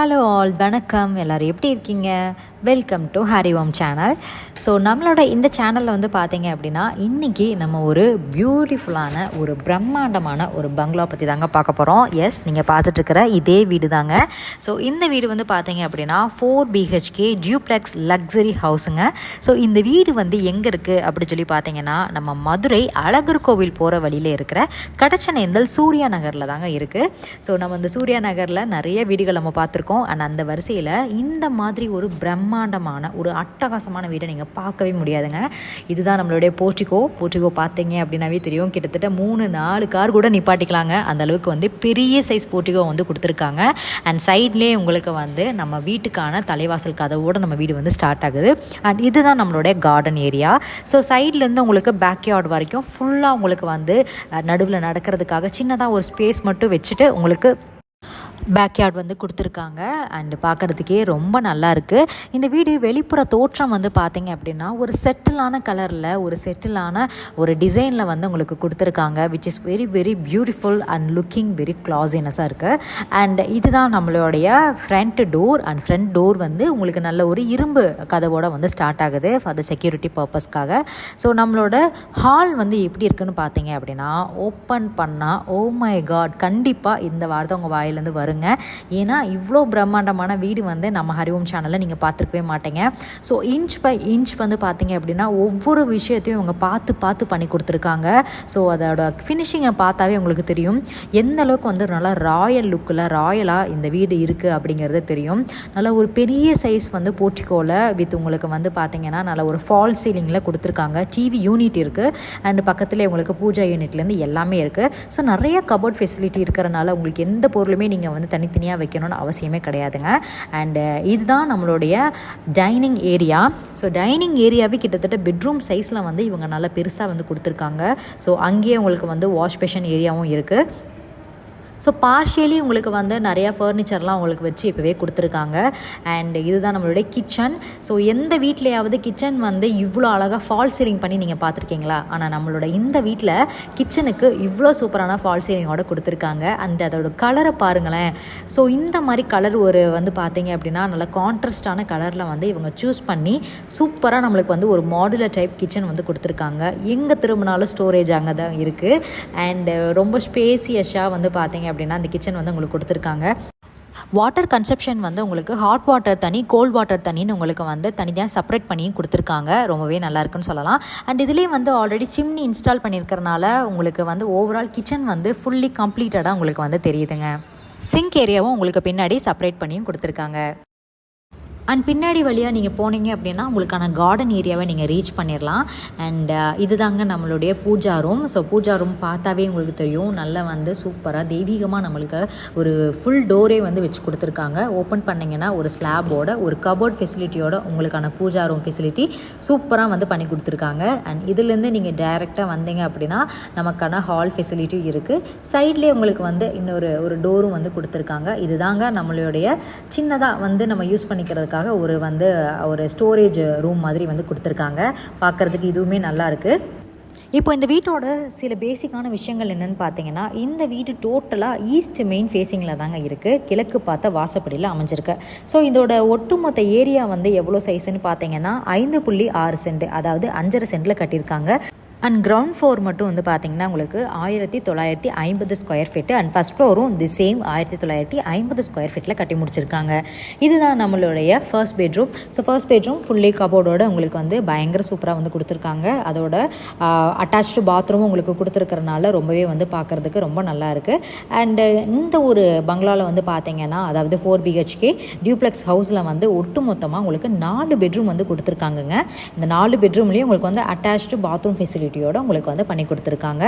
Hello all வணக்கம். எல்லோரும் எப்படி இருக்கீங்க? Welcome to Hariom channel so நம்மளோட இந்த சேனலில் வந்து பார்த்தீங்க அப்படின்னா இன்றைக்கி நம்ம ஒரு பியூட்டிஃபுல்லான ஒரு பிரம்மாண்டமான ஒரு பங்களா பற்றி தாங்க பார்க்க போகிறோம் எஸ் நீங்கள் பார்த்துட்ருக்கிற இதே வீடு தாங்க ஸோ இந்த வீடு வந்து பார்த்தீங்க அப்படின்னா ஃபோர் பிஹெச்கே டியூப்ளெக்ஸ் லக்ஸரி ஹவுஸுங்க ஸோ இந்த வீடு வந்து எங்கே இருக்குது அப்படின்னு சொல்லி பார்த்தீங்கன்னா நம்ம மதுரை அழகர் கோவில் போகிற வழியில் இருக்கிற கடச்சனேந்தல் சூர்யா நகரில் தாங்க இருக்குது ஸோ நம்ம இந்த சூர்யா நகரில் நிறைய வீடுகள் நம்ம பார்த்துருக்கோம். அண்ட் அந்த வரிசையில் இந்த மாதிரி ஒரு பிரம்மாண்டமான ஒரு அட்டகாசமான வீடை நீங்கள் பார்க்கவே முடியாதுங்க. இதுதான் நம்மளுடைய போர்ட்டிகோ போர்ட்டிகோ பார்த்தீங்க அப்படின்னாவே தெரியும். கிட்டத்தட்ட மூணு நாலு கார் கூட நிப்பாட்டிக்கலாங்க. அந்த அளவுக்கு வந்து பெரிய சைஸ் போர்ட்டிகோ வந்து கொடுத்துருக்காங்க. அண்ட் சைட்லேயே உங்களுக்கு வந்து நம்ம வீட்டுக்கான தலைவாசல் கதவோடு நம்ம வீடு வந்து ஸ்டார்ட் ஆகுது. அண்ட் இதுதான் நம்மளுடைய கார்டன் ஏரியா ஸோ சைட்லேருந்து உங்களுக்கு பேக்யார்ட் வரைக்கும் ஃபுல்லாக உங்களுக்கு வந்து நடுவில் நடக்கிறதுக்காக சின்னதாக ஒரு ஸ்பேஸ் மட்டும் வச்சுட்டு உங்களுக்கு பேக்யார்ட் வந்து கொடுத்துருக்காங்க. அண்டு பார்க்குறதுக்கே ரொம்ப நல்லா இருக்குது இந்த வீடு வெளிப்புற தோற்றம் வந்து பார்த்தீங்க அப்படின்னா ஒரு செட்டிலான கலரில் ஒரு செட்டிலான ஒரு டிசைனில் வந்து உங்களுக்கு கொடுத்துருக்காங்க. Which is very very beautiful and looking very க்ளாஸினஸாக இருக்குது அண்ட் இதுதான் நம்மளுடைய front door and front door வந்து உங்களுக்கு நல்ல ஒரு இரும்பு கதவோட வந்து ஸ்டார்ட் ஆகுது ஃபார் த செக்யூரிட்டி பர்பஸ்க்காக ஸோ நம்மளோட ஹால் வந்து எப்படி இருக்குன்னு பார்த்தீங்க அப்படின்னா ஓப்பன் பண்ணால் ஓ oh மை காட் கண்டிப்பாக இந்த வார்த்தை உங்கள் வாயிலேருந்து வரும் வருங்க ஏன்னா இவ்வளோ பிரம்மாண்டமான வீடு வந்து நம்ம ஹரிஓம் சேனலில் நீங்கள் பார்த்துருக்கவே மாட்டேங்க. ஸோ இன்ச் பை இன்ச் வந்து பார்த்தீங்க அப்படின்னா ஒவ்வொரு விஷயத்தையும் இவங்க பார்த்து பார்த்து பண்ணி கொடுத்துருக்காங்க. ஸோ அதோட ஃபினிஷிங்கை பார்த்தாவே உங்களுக்கு தெரியும். எந்த அளவுக்கு வந்து நல்லா ராயல் லுக்கில் ராயலாக இந்த வீடு இருக்குது அப்படிங்கிறது தெரியும். நல்ல ஒரு பெரிய சைஸ் வந்து போர்ட்டிகோவில் வித் உங்களுக்கு வந்து பார்த்தீங்கன்னா நல்ல ஒரு ஃபால் சீலிங்கில் கொடுத்துருக்காங்க. டிவி யூனிட் இருக்குது அண்ட் பக்கத்தில் உங்களுக்கு பூஜா யூனிட்லேருந்து எல்லாமே இருக்குது ஸோ நிறைய கபோர்ட் ஃபெசிலிட்டி இருக்கிறனால உங்களுக்கு எந்த பொருளுமே நீங்கள் வந்து தனித்தனியாக வைக்கணும்னு அவசியமே கிடையாதுங்க. அண்டு uh, இதுதான் நம்மளுடைய டைனிங் ஏரியா ஸோ டைனிங் ஏரியாவே கிட்டத்தட்ட பெட்ரூம் சைஸில் வந்து இவங்க நல்லா பெருசாக வந்து கொடுத்துருக்காங்க. ஸோ அங்கேயே உங்களுக்கு வந்து வாஷ் பேஷன் ஏரியாவும் இருக்குது ஸோ பார்ஷியலி உங்களுக்கு வந்து நிறையா ஃபர்னிச்சர்லாம் உங்களுக்கு வச்சு இப்போவே கொடுத்துருக்காங்க. அண்ட் இதுதான் நம்மளுடைய கிச்சன் ஸோ எந்த வீட்லையாவது கிச்சன் வந்து இவ்வளோ அழகாக ஃபால் சீலிங் பண்ணி நீங்கள் பார்த்துருக்கீங்களா? ஆனால் நம்மளோட இந்த வீட்டில் கிச்சனுக்கு இவ்வளோ சூப்பரான ஃபால் சீலிங்கோட கொடுத்துருக்காங்க. அந்த அதோட கலரை பாருங்களேன். ஸோ இந்த மாதிரி கலர் ஒரு வந்து பார்த்தீங்க அப்படின்னா நல்ல கான்ட்ராஸ்டான கலரில் வந்து இவங்க சூஸ் பண்ணி சூப்பராக நம்மளுக்கு வந்து ஒரு மாடுலர் டைப் கிச்சன் வந்து கொடுத்துருக்காங்க. எங்கே திரும்பினாலும் ஸ்டோரேஜ் அங்கே தான் இருக்குது அண்டு ரொம்ப ஸ்பேசியஸாக வந்து பார்த்தீங்க அப்படின்னா அந்த கிச்சன் வந்து உங்களுக்கு கொடுத்துருக்காங்க. வாட்டர் கன்செப்ஷன் வந்து உங்களுக்கு ஹாட் வாட்டர் தனி கோல்ட் வாட்டர் தனின்னு உங்களுக்கு வந்து தனியாக செப்பரேட் பண்ணி கொடுத்துருக்காங்க. ரொம்பவே நல்லா இருக்குன்னு சொல்லலாம். அண்ட் இதுலேயே வந்து ஆல்ரெடி சிம்னி இன்ஸ்டால் பண்ணியிருக்கிறனால உங்களுக்கு வந்து ஓவரால் கிச்சன் வந்து ஃபுல்லி கம்ப்ளீட்டடாக உங்களுக்கு வந்து தெரியுதுங்க. சிங்க் ஏரியாவும் உங்களுக்கு பின்னாடி செப்பரேட் பண்ணியும் கொடுத்துருக்காங்க. அண்ட் பின்னாடி வழியாக நீங்கள் போனீங்க அப்படின்னா உங்களுக்கான கார்டன் ஏரியாவை நீங்கள் ரீச் பண்ணிடலாம் அண்ட் uh, இதுதாங்க நம்மளுடைய puja room so puja room பார்த்தாவே உங்களுக்கு தெரியும். நல்லா வந்து சூப்பராக தெய்வீகமாக நம்மளுக்கு ஒரு ஃபுல் டோரே வந்து வச்சு கொடுத்துருக்காங்க. ஓப்பன் பண்ணிங்கன்னா ஒரு ஸ்லாபோட ஒரு கபோர்ட் ஃபெசிலிட்டியோட உங்களுக்கான பூஜா ரூம் ஃபெசிலிட்டி சூப்பராக வந்து பண்ணி கொடுத்துருக்காங்க. அண்ட் இதுலேருந்து நீங்கள் டைரெக்டாக வந்தீங்க அப்படின்னா நமக்கான ஹால் ஃபெசிலிட்டி இருக்குது சைட்லேயே உங்களுக்கு வந்து இன்னொரு ஒரு டோரும் வந்து கொடுத்துருக்காங்க. இதுதாங்க நம்மளுடைய சின்னதாக வந்து நம்ம யூஸ் பண்ணிக்கிறதுக்காக அதுக்காக ஒரு வந்து ஒரு ஸ்டோரேஜ் ரூம் மாதிரி வந்து கொடுத்துருக்காங்க. பார்க்குறதுக்கு இதுவுமே நல்லா இருக்குது இப்போ இந்த வீட்டோட சில பேசிக்கான விஷயங்கள் என்னென்னு பார்த்தீங்கன்னா இந்த வீடு டோட்டலாக ஈஸ்ட் மெயின் ஃபேஸிங்கில் தாங்க இருக்குது கிழக்கு பார்த்த வாசப்படியில் அமைஞ்சிருக்கு. ஸோ இதோட ஒட்டுமொத்த ஏரியா வந்து எவ்வளோ சைஸ்ன்னு பார்த்தீங்கன்னா ஐந்து புள்ளி ஆறு சென்ட் அதாவது அஞ்சரை சென்ட்டில் கட்டியிருக்காங்க. அண்ட் கிரவுண்ட் ஃப்ளோர் மட்டும் வந்து பார்த்தீங்கன்னா உங்களுக்கு ஆயிரத்தி தொள்ளாயிரத்தி ஐம்பது ஸ்கொயர் ஃபீட்டு அண்ட் ஃபஸ்ட் ஃப்ளோரும் தி சேம் ஆயிரத்தி தொள்ளாயிரத்தி ஐம்பது ஸ்கொயர் ஃபீட்டில் கட்டி முடிச்சிருக்காங்க. இதுதான் நம்மளுடைய first bedroom so first bedroom fully கபோர்டோட உங்களுக்கு வந்து பயங்கர சூப்பராக வந்து கொடுத்துருக்காங்க. அதோட அட்டாச்சு பாத்ரூமும் உங்களுக்கு கொடுத்துருக்கறனால ரொம்பவே வந்து பார்க்குறதுக்கு ரொம்ப நல்லா இருக்குது அண்டு இந்த ஒரு பங்களாவில் வந்து பார்த்தீங்கன்னா அதாவது ஃபோர் பிஹெச்கே டியூப்ளெக்ஸ் ஹவுஸில் வந்து ஒட்டு மொத்தமாக உங்களுக்கு நாலு பெட்ரூம் வந்து கொடுத்துருக்காங்கங்க. இந்த நாலு பெட்ரூம்லேயும் உங்களுக்கு வந்து அட்டாச்சு பாத்ரூம் ஃபெசிலிட்டி ஃபெசிலிட்டியோட உங்களுக்கு வந்து பண்ணி கொடுத்துருக்காங்க.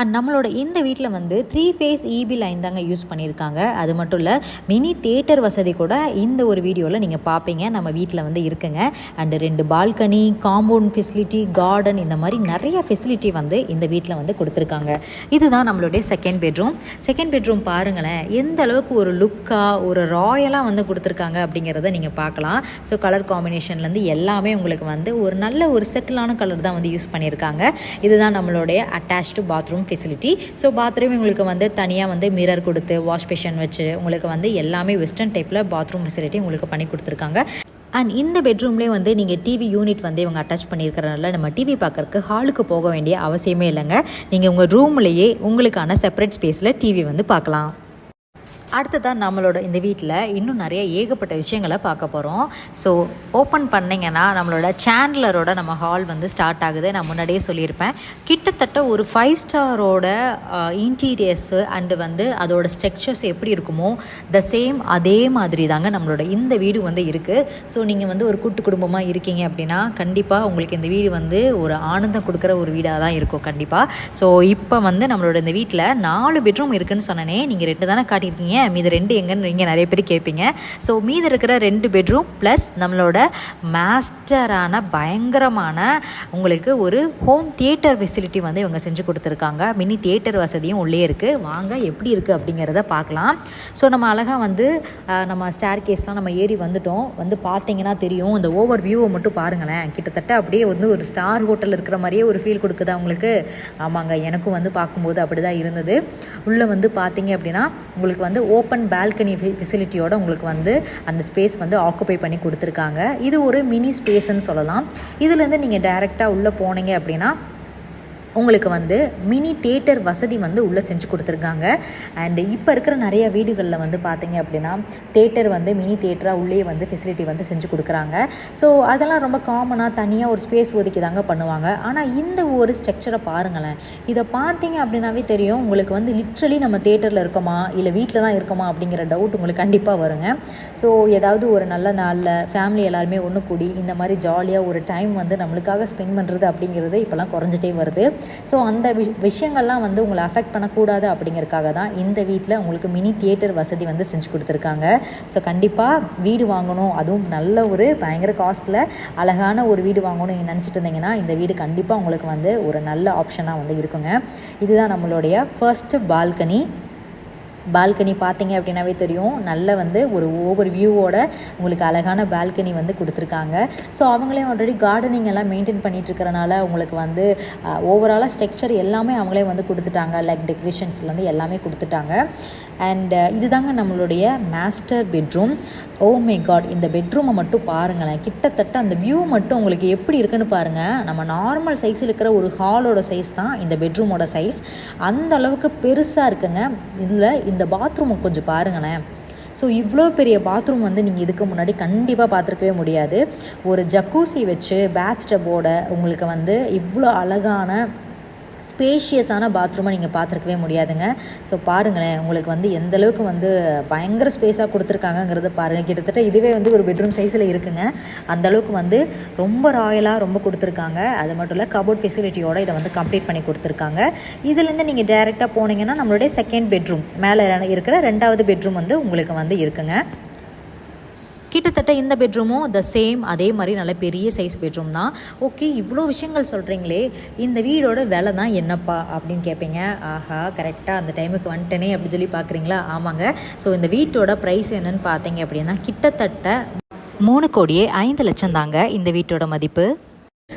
அண்ட் நம்மளோட இந்த வீட்டில் வந்து த்ரீ ஃபேஸ் இபி லைன் தாங்க யூஸ் பண்ணியிருக்காங்க. அது மட்டும் இல்லை மினி தேட்டர் வசதி கூட இந்த ஒரு வீடியோவில் நீங்கள் பார்ப்பீங்க நம்ம வீட்டில் வந்து இருக்குங்க. அண்டு ரெண்டு பால்கனி காம்பவுண்ட் ஃபெசிலிட்டி கார்டன் இந்த மாதிரி நிறைய ஃபெசிலிட்டி வந்து இந்த வீட்டில் வந்து கொடுத்துருக்காங்க. இதுதான் நம்மளுடைய செகண்ட் பெட்ரூம் செகண்ட் பெட்ரூம் பாருங்களேன். எந்த அளவுக்கு ஒரு லுக்காக ஒரு ராயலாக வந்து கொடுத்துருக்காங்க அப்படிங்கிறத நீங்கள் பார்க்கலாம் ஸோ கலர் காம்பினேஷன்லேருந்து எல்லாமே உங்களுக்கு வந்து ஒரு நல்ல ஒரு செட்டிலான கலர் தான் வந்து யூஸ் பண்ணியிருக்காங்க. இதுதான் நம்மளுடைய attached bathroom bathroom facility so bathroom உங்களுக்கு வந்து தனியாக வந்து மிரர் கொடுத்து வாஷ் பேஷன் வச்சு உங்களுக்கு வந்து எல்லாமே வெஸ்டர்ன் டைப்பில் பாத்ரூம் ஃபெசிலிட்டி உங்களுக்கு பண்ணி கொடுத்துருக்காங்க. அண்ட் இந்த பெட்ரூம்லேயே வந்து நீங்கள் டிவி யூனிட் வந்து இவங்க அட்டாச் பண்ணியிருக்கிறனால நம்ம டிவி பார்க்குறக்கு ஹாலுக்கு போக வேண்டிய அவசியமே இல்லைங்க. நீங்கள் உங்கள் ரூம்லேயே உங்களுக்கான செப்பரேட் ஸ்பேஸில் டிவி வந்து பார்க்கலாம். அடுத்ததான் நம்மளோட இந்த வீட்டில் இன்னும் நிறைய ஏகப்பட்ட விஷயங்களை பார்க்க போகிறோம் ஸோ ஓப்பன் பண்ணிங்கன்னா நம்மளோட சேண்ட்லரோட நம்ம ஹால் வந்து ஸ்டார்ட் ஆகுது. நான் முன்னாடியே சொல்லியிருப்பேன். கிட்டத்தட்ட ஒரு ஃபைவ் ஸ்டாரோட இன்டீரியர்ஸு அண்டு வந்து அதோட ஸ்ட்ரக்சர்ஸ் எப்படி இருக்குமோ த சேம் அதே மாதிரி தாங்க நம்மளோட இந்த வீடு வந்து இருக்குது ஸோ நீங்கள் வந்து ஒரு கூட்டு குடும்பமாக இருக்கீங்க அப்படின்னா கண்டிப்பாக உங்களுக்கு இந்த வீடு வந்து ஒரு ஆனந்தம் கொடுக்குற ஒரு வீடாக தான் இருக்கும் கண்டிப்பாக ஸோ இப்போ வந்து நம்மளோட இந்த வீட்டில் நாலு பெட்ரூம் இருக்குதுன்னு சொன்னனே நீங்கள் ரெண்டு தானே காட்டியிருக்கீங்க. மீது ரெண்டு எங்கன்னு நீங்கள் நிறைய பேர் கேட்பீங்க. ஸோ மீது இருக்கிற ரெண்டு பெட்ரூம் ப்ளஸ் நம்மளோட மாஸ்டரான பயங்கரமான உங்களுக்கு ஒரு ஹோம் தியேட்டர் ஃபெசிலிட்டி வந்து இவங்க செஞ்சு கொடுத்துருக்காங்க. மினி தியேட்டர் வசதியும் உள்ளே இருக்குது வாங்க எப்படி இருக்குது அப்படிங்கிறத பார்க்கலாம். ஸோ நம்ம அழகாக வந்து நம்ம ஸ்டேர் கேஸ்லாம் நம்ம ஏறி வந்துட்டோம். வந்து பார்த்தீங்கன்னா தெரியும். இந்த ஓவர் வியூவை மட்டும் பாருங்களேன். கிட்டத்தட்ட அப்படியே வந்து ஒரு ஸ்டார் ஹோட்டல் இருக்கிற மாதிரியே ஒரு ஃபீல் கொடுக்குதா உங்களுக்கு? ஆமாங்க. எனக்கும் வந்து பார்க்கும்போது அப்படி தான் இருந்தது. உள்ளே வந்து பார்த்தீங்க அப்படின்னா உங்களுக்கு வந்து ஓப்பன் பால்கனி ஃபெசிலிட்டியோட உங்களுக்கு வந்து அந்த ஸ்பேஸ் வந்து ஆக்குப்பை பண்ணி கொடுத்துருக்காங்க. இது ஒரு மினி ஸ்பேஸ்ன்னு சொல்லலாம். இதுலேருந்து நீங்கள் டைரெக்டாக உள்ளே போனீங்க அப்படின்னா உங்களுக்கு வந்து மினி தேட்டர் வசதி வந்து உள்ளே செஞ்சு கொடுத்துருக்காங்க. அண்டு இப்போ இருக்கிற நிறைய வீடுகளில் வந்து பார்த்தீங்க அப்படின்னா தேட்டர் வந்து மினி தேட்டராக உள்ளே வந்து ஃபெசிலிட்டி வந்து செஞ்சு கொடுக்குறாங்க. ஸோ அதெல்லாம் ரொம்ப காமனாக தனியாக ஒரு ஸ்பேஸ் ஒதுக்கி தாங்க பண்ணுவாங்க. ஆனால் இந்த ஒரு ஸ்ட்ரக்சரை பாருங்களேன். இதை பார்த்தீங்க அப்படின்னாவே தெரியும். உங்களுக்கு வந்து லிட்ரலி நம்ம தேட்டரில் இருக்கோமா இல்லை வீட்டில் தான் இருக்கோமா அப்படிங்கிற டவுட் உங்களுக்கு கண்டிப்பாக வருங்க. ஸோ ஏதாவது ஒரு நல்ல நாளில் ஃபேமிலி எல்லாருமே ஒன்று கூடி இந்த மாதிரி ஜாலியாக ஒரு டைம் வந்து நம்மளுக்காக ஸ்பெண்ட் பண்ணுறது அப்படிங்கிறது இப்போல்லாம் குறைஞ்சிட்டே வருது. ஸோ அந்த விஷ் விஷயங்கள்லாம் வந்து உங்களை அஃபெக்ட் பண்ணக்கூடாது அப்படிங்கிறதுக்காக தான் இந்த வீட்டில் உங்களுக்கு மினி தியேட்டர் வசதி வந்து செஞ்சு கொடுத்துருக்காங்க. ஸோ கண்டிப்பாக வீடு வாங்கணும். அதுவும் நல்ல ஒரு பயங்கர காஸ்ட்டில் அழகான ஒரு வீடு வாங்கணும்னு நீங்கள் நினச்சிட்டு இருந்தீங்கன்னா இந்த வீடு கண்டிப்பாக உங்களுக்கு வந்து ஒரு நல்ல ஆப்ஷனாக வந்து இருக்குங்க. இதுதான் நம்மளுடைய ஃபர்ஸ்ட் பால்கனி பால்கனி பார்த்தீங்க அப்படின்னாவே தெரியும். நல்ல வந்து ஒரு ஓவர் வியூவோட உங்களுக்கு அழகான பால்கனி வந்து கொடுத்துருக்காங்க. ஸோ அவங்களே ஆல்ரெடி கார்டனிங் எல்லாம் மெயின்டைன் பண்ணிட்டு இருக்கறனால உங்களுக்கு வந்து ஓவராலாக ஸ்ட்ரக்சர் எல்லாமே அவங்களே வந்து கொடுத்துட்டாங்க. லைக் டெக்கரேஷன்ஸ்லேருந்து எல்லாமே கொடுத்துட்டாங்க. அண்ட் இதுதாங்க நம்மளுடைய master bedroom oh my God இந்த பெட்ரூமை மட்டும் பாருங்களேன். கிட்டத்தட்ட அந்த வியூ மட்டும் உங்களுக்கு எப்படி இருக்குன்னு பாருங்கள் நம்ம நார்மல் சைஸில் இருக்கிற ஒரு ஹாலோட சைஸ் தான் இந்த பெட்ரூமோட சைஸ் அந்த அளவுக்கு பெருசாக இருக்குங்க. இதில் இந்த பாத்ரூமை கொஞ்சம் பாருங்களேன். ஸோ இவ்வளோ பெரிய பாத்ரூம் வந்து நீங்கள் இதுக்கு முன்னாடி கண்டிப்பாக பார்த்துருக்கவே முடியாது. ஒரு ஜக்கூசி வச்சு பேத் டப்போட உங்களுக்கு வந்து இவ்வளோ அழகான ஸ்பேஷியஸான பாத்ரூமை நீங்கள் பார்த்துருக்கவே முடியாதுங்க. ஸோ பாருங்களேன் உங்களுக்கு வந்து எந்தளவுக்கு வந்து பயங்கர ஸ்பேஸாக கொடுத்துருக்காங்கங்கிறத பாருங்கள் கிட்டத்தட்ட இதுவே வந்து ஒரு பெட்ரூம் சைஸில் இருக்குங்க. அந்தளவுக்கு வந்து ரொம்ப ராயலாக ரொம்ப கொடுத்துருக்காங்க. அது மட்டும் இல்லை கபோர்ட் ஃபெசிலிட்டியோடு இதை வந்து கம்ப்ளீட் பண்ணி கொடுத்துருக்காங்க. இதுலேருந்து நீங்கள் டேரெக்டாக போனீங்கன்னா நம்மளுடைய செகண்ட் பெட்ரூம் மேலே இருக்கிற ரெண்டாவது பெட்ரூம் வந்து உங்களுக்கு வந்து இருக்குங்க. கிட்டத்தட்ட இந்த பெட்ரூமும் த சேம் அதே மாதிரி நல்ல பெரிய சைஸ் பெட்ரூம் தான். ஓகே இவ்வளோ விஷயங்கள் சொல்கிறீங்களே இந்த வீடோட விலை தான் என்னப்பா அப்படின்னு கேட்பீங்க ஆஹா கரெக்டாக அந்த டைமுக்கு வந்துட்டேனே அப்படி சொல்லி பார்க்குறீங்களா ஆமாங்க. ஸோ இந்த வீட்டோட ப்ரைஸ் என்னன்னு பார்த்தீங்க அப்படின்னா கிட்டத்தட்ட மூணு கோடியே ஐந்து லட்சம் தாங்க இந்த வீட்டோட மதிப்பு.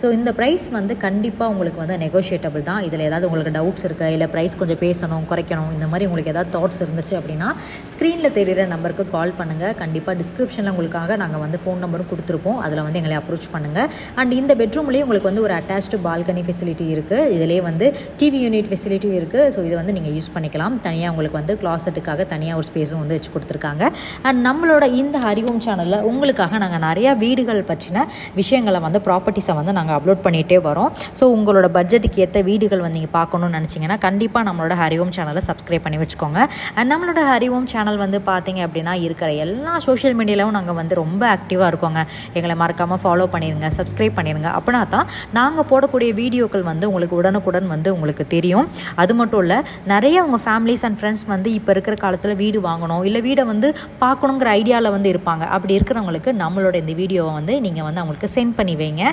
ஸோ இந்த ப்ரைஸ் வந்து கண்டிப்பாக உங்களுக்கு வந்து நெகோஷியேட்டபிள் தான். இதில் ஏதாவது உங்களுக்கு டவுட்ஸ் இருக்குது இல்லை ப்ரைஸ் கொஞ்சம் பேசணும் குறைக்கணும் இந்த மாதிரி உங்களுக்கு ஏதாவது தாட்ஸ் இருந்துச்சு அப்படின்னா ஸ்க்ரீனில் தெரிகிற நம்பருக்கு கால் பண்ணுங்கள் கண்டிப்பாக டிஸ்கிரிப்ஷனில் உங்களுக்காக நாங்கள் வந்து ஃபோன் நம்பரும் கொடுத்துருப்போம். அதில் வந்து எங்களை அப்ரோச் பண்ணுங்கள் அண்ட் இந்த பெட்ரூம்லேயே உங்களுக்கு வந்து ஒரு அட்டாச்டு பால்கனி ஃபெசிலிட்டி இருக்குது இதிலே வந்து டிவி யூனிட் ஃபெசிலிட்டியும் இருக்குது ஸோ இதை வந்து நீங்கள் யூஸ் பண்ணிக்கலாம். தனியாக உங்களுக்கு வந்து கிளாசட்டுக்காக தனியாக ஒரு ஸ்பேஸும் வந்து வச்சு கொடுத்துருக்காங்க. அண்ட் நம்மளோட இந்த ஹரிவோம் சேனலில் உங்களுக்காக நாங்கள் நிறையா வீடுகள் பற்றின விஷயங்களை வந்து ப்ராப்பர்ட்டிஸை வந்து நாங்கள் அப்லோட் பண்ணிகிட்டே வரோம். ஸோ உங்களோட பட்ஜெட்டுக்கு ஏற்ற வீடுகள் வந்து நீங்கள் பார்க்கணும்னு நினச்சிங்கன்னா கண்டிப்பாக நம்மளோட ஹரிஓம் சேனலை சப்ஸ்கிரைப் பண்ணி வச்சுக்கோங்க. அண்ட் நம்மளோட ஹரிஓம் சேனல் வந்து பார்த்தீங்க அப்படின்னா இருக்கிற எல்லா சோஷியல் மீடியாவிலும் நாங்கள் வந்து ரொம்ப ஆக்டிவாக இருக்கோங்க. எங்களை மறக்காமல் ஃபாலோ பண்ணிடுங்க சப்ஸ்கிரைப் பண்ணிடுங்க அப்படின்னா தான் நாங்கள் போடக்கூடிய வீடியோக்கள் வந்து உங்களுக்கு உடனுக்குடன் வந்து உங்களுக்கு தெரியும். அது மட்டும் இல்லை நிறைய உங்கள் ஃபேமிலிஸ் அண்ட் ஃப்ரெண்ட்ஸ் வந்து இப்போ இருக்கிற காலத்தில் வீடு வாங்கணும் இல்லை வீடை வந்து பார்க்கணுங்கிற ஐடியாவில் வந்து இருப்பாங்க. அப்படி இருக்கிறவங்களுக்கு நம்மளோட இந்த வீடியோவை வந்து நீங்கள் வந்து அவங்களுக்கு சென்ட் பண்ணி வைங்க.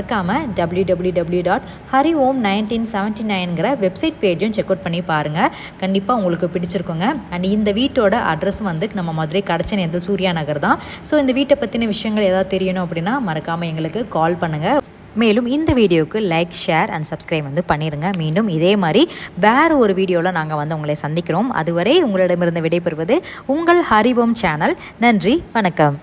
மறக்காமல் W W W dot Hari Om nineteen seventy நைன்கிற website பேஜும் செக் அவுட் பண்ணி பாருங்கள் கண்டிப்பாக உங்களுக்கு பிடிச்சிருக்குங்க. அண்ட் இந்த வீட்டோட அட்ரஸ் வந்து நம்ம மதுரை கடச்சனேந்தல் சூர்யா நகர் தான். ஸோ இந்த வீட்டை பற்றின விஷயங்கள் ஏதாவது தெரியணும் அப்படின்னா மறக்காமல் எங்களுக்கு கால் பண்ணுங்கள் மேலும் இந்த வீடியோவுக்கு லைக் ஷேர் அண்ட் சப்ஸ்கிரைப் வந்து பண்ணிடுங்க மீண்டும் இதே மாதிரி வேறு ஒரு வீடியோவில் நாங்கள் வந்து உங்களை சந்திக்கிறோம். அதுவரை உங்களிடமிருந்து விடைபெறுவது உங்கள் ஹரிவோம் சேனல். நன்றி வணக்கம்.